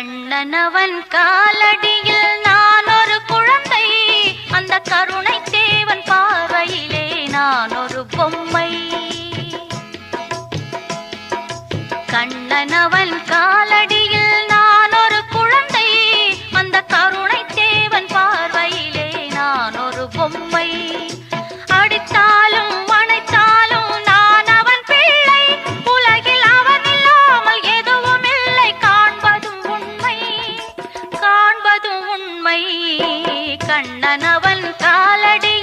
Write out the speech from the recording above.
கண்ணனவன் காலடியில் நான் ஒரு குழந்தை. அந்த கருணை தேவன் பார்வையிலே நான் ஒரு பொம்மை. கண்ணனவன் காலடியில் நான் ஒரு குழந்தை. அந்த கருணை தேவன் பார்வையிலே நான் ஒரு பொம்மை. கண்ணனவன் காலடி